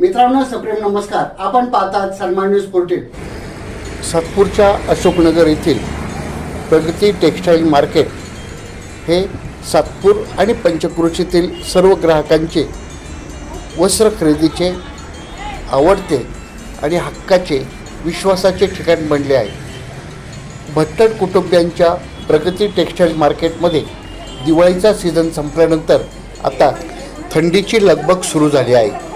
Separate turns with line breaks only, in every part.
मित्रांनो सप्रेम नमस्कार. आपण पाहतात सन्मान न्यूज फोर्टीन. सातपूरच्या अशोकनगर येथील प्रगती टेक्स्टाईल मार्केट हे सातपूर आणि पंचक्रोशीतील सर्व ग्राहकांचे वस्त्र खरेदीचे आवडते आणि हक्काचे विश्वासाचे ठिकाण बनले आहे. भट्टड कुटुंबियांच्या प्रगती टेक्स्टाईल मार्केटमध्ये दिवाळीचा सीझन संपल्यानंतर आता थंडीची लगबग सुरू झाली आहे.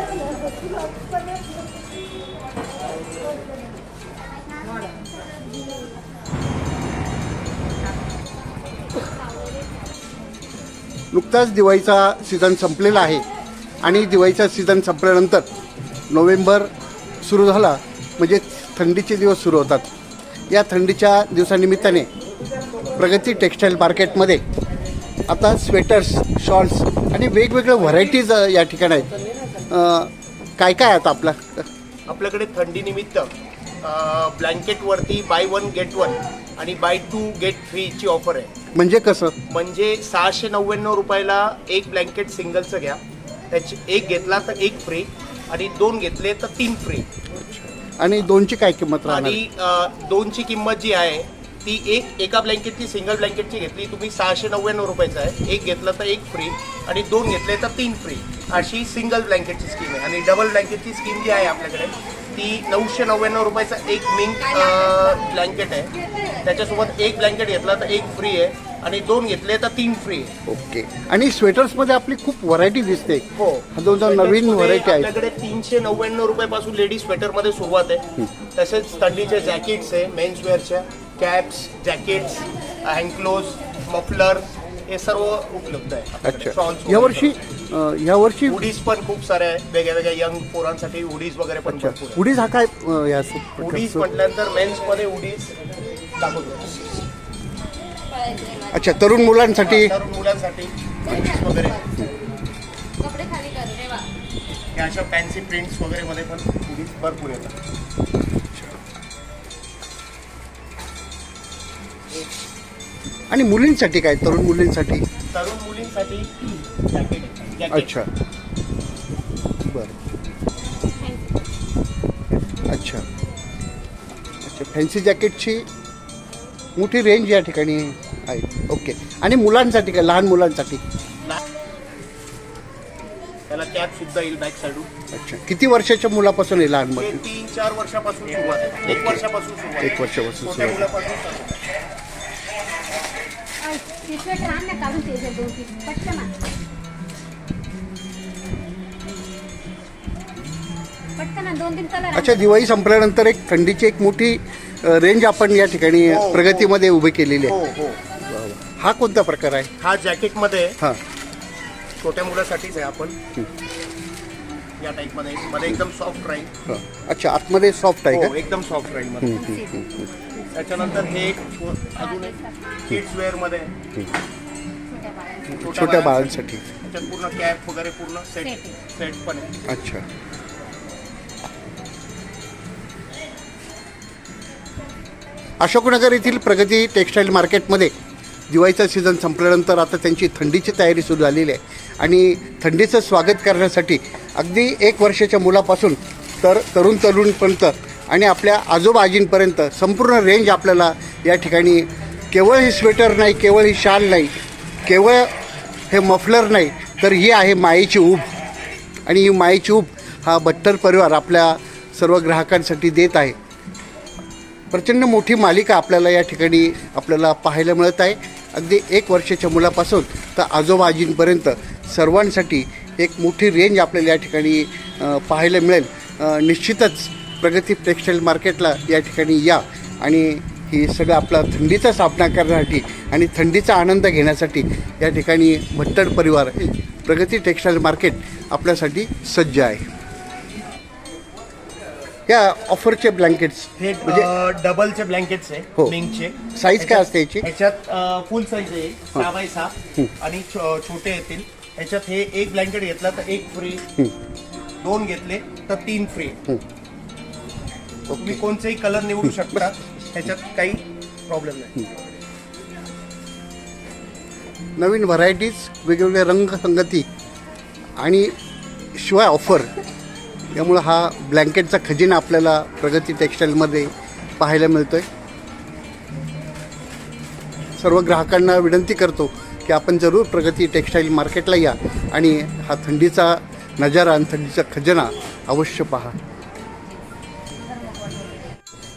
नुकताच दिवाळीचा सीझन संपलेला आहे. आणि दिवाळीचा सीझन संपल्यानंतर नोव्हेंबर सुरू झाला म्हणजे थंडीचे दिवस सुरू होतात. या थंडीच्या दिवसानिमित्ताने प्रगती टेक्स्टाईल मार्केटमध्ये आता स्वेटर्स शॉल्स आणि वेगवेगळ्या व्हरायटीज या ठिकाणी आहेत. काय काय आता आपलं?
आपल्याकडे थंडीनिमित्त ब्लँकेटवरती बाय वन गेट वन आणि बाय टू गेट थ्रीची ऑफर आहे.
म्हणजे कसं?
म्हणजे सहाशे नव्याण्णव रुपयाला एक ब्लँकेट सिंगलचं घ्या. त्याची एक घेतला तर एक फ्री आणि दोन घेतले तर तीन फ्री
आणि दोनची काय किंमत राहणार?
आणि अ, दोनची किंमत जी आहे ती एक एका ब्लँकेटची सिंगल ब्लँकेटची घेतली तुम्ही सहाशे नव्याण्णव रुपयाचं आहे. एक घेतलं तर एक फ्री आणि दोन घेतले तर तीन फ्री अशी सिंगल ब्लँकेटची स्कीम आहे. आणि डबल ब्लँकेटची स्कीम जी आहे आपल्याकडे ती नऊशे नव्याण्णव रुपयाचा एक मिंक ब्लँकेट आहे. त्याच्यासोबत एक ब्लँकेट घेतला तर एक फ्री आहे आणि दोन घेतले तर तीन फ्री आहे.
ओके. आणि स्वेटर्समध्ये आपली खूप व्हरायटी दिसते.
हो.
दोन दोन नवीन व्हरायटी
मध्ये
आहेत
आपल्याकडे तीनशे नव्याण्णव रुपयापासून लेडीज स्वेटरमध्ये सुरुवात आहे. तसेच थंडीचे जॅकेट्स आहे men's वेअरच्या caps jackets hand gloves muffler हे सर्व उपलब्ध आहे.
अच्छा.
Shawls
यावर्षी
वगैरे.
अं, यावर्षी
हुडीज पण खूप सारे आहे वेगळ्या वेगळ्या यंग पोरांसाठी हुडीज वगैरे पण भरपूर आहे
उडीज हा काय अं, या
हुडीज म्हटल्यानंतर मेन्समध्ये हुडीज दाखवतो.
अच्छा तरुण मुलांसाठी
तरुण मुलांसाठी वगैरे.
कपडे खाली कर रे वा
या अशा फॅन्सी प्रिंट्स वगैरे मध्ये पण हुडीज भरपूर येतात.
आणि मुलींसाठी काय? तरुण मुलींसाठी?
तरुण मुलींसाठी जॅकेट जॅकेट
अच्छा. बरं. अच्छा. अच्छा फॅन्सी जॅकेटची मोठी रेंज या ठिकाणी आहे. ओके आणि मुलांसाठी काय? लहान मुलांसाठी?
त्याला कॅप सुद्धा येईल बॅक साईडून
अच्छा. किती वर्षाच्या मुलापासून आहे लहान
ते
मुलं?
तीन चार वर्षापासून सुरुवात आहे. एक वर्षापासून सुरुवात आहे.
एक वर्षापासून
छोट्या
सुरुवात.
मुलापासून आहे.
आण ना काढून ते दोन तीन पटकन आण. पटकन आण, दोन तीन कलर
अच्छा दिवाळी संपल्यानंतर एक थंडीची एक मोठी अ, रेंज आपण या ठिकाणी
हो, हो.
प्रगतीमध्ये उभी केलेली
हो
आहे.
हो
हा. कोणता प्रकार आहे?
हा जॅकेटमध्ये
हा.
छोट्या मुलासाठीच आहे आपण. या टाईपमध्ये मध्ये एकदम सॉफ्ट राहील
हा. अच्छा आतमध्ये सॉफ्ट आहे
हो
का?
एकदम सॉफ्ट राहील मध्ये.
हम्म, हम्म, हम्म, हम्म.
त्याच्यानंतर हे एक अजून एक किड्स वेअरमध्ये आहे.
छोट्या
बाळांसाठी.
त्याच्यात पूर्ण कॅप वगैरे पूर्ण सेट. सेट पण आहे.
अच्छा. अशोकनगर येथील प्रगती टेक्स्टाईल मार्केटमध्ये दिवाळीचा सीझन संपल्यानंतर आता त्यांची थंडीची तयारी सुरू झालेली आहे. आणि थंडीचं स्वागत करण्यासाठी अगदी एक वर्षाच्या मुलापासून तर तरुण तरुणपर्यंत आणि आपल्या आजोबाजींपर्यंत संपूर्ण रेंज आपल्याला या ठिकाणी केवळ ही स्वेटर नाही केवळ ही शाल नाही केवळ हे मफलर नाही तर ही आहे मायेची ऊब. आणि ही मायेची ऊब हा बट्टर परिवार आपल्या सर्व ग्राहकांसाठी देत आहे. प्रचंड मोठी मालिका आपल्याला या ठिकाणी आपल्याला पाहायला मिळत आहे. अगदी एक वर्षाच्या मुलापासून तर आजोबा आजींपर्यंत सर्वांसाठी एक मोठी रेंज आपल्याला या ठिकाणी पाहायला मिळेल. निश्चितच प्रगती टेक्स्टाईल मार्केटला या ठिकाणी या आणि ही सगळं आपला थंडीचा सामना करण्यासाठी आणि थंडीचा आनंद घेण्यासाठी या ठिकाणी भट्टर परिवार प्रगती टेक्स्टाईल मार्केट आपल्यासाठी सज्ज आहे. या ऑफरचे ब्लँकेट्स
हे
म्हणजे
डबलचे ब्लँकेट्स
हो.
आहे मिंगचे
साईज काय असते याची?
ह्याच्यात फुल साईज आहे सहा बाय सहा आणि छो- छोटे येतील. ह्याच्यात हे एक ब्लँकेट घेतला तर एक फ्री दोन घेतले तर तीन फ्री तुम्ही कोणतेही कलर निवडू शकता ह्याच्यात काही प्रॉब्लेम नाही.
नवीन व्हरायटीज वेगवेगळ्या रंगसंगती आणि शिवाय ऑफर त्यामुळं हा ब्लँकेटचा खजिना आपल्याला प्रगती टेक्स्टाईलमध्ये पाहायला मिळतो आहे सर्व ग्राहकांना विनंती करतो की आपण जरूर प्रगती टेक्स्टाईल मार्केटला या आणि हा थंडीचा नजारा आणि थंडीचा खजिना अवश्य पहा.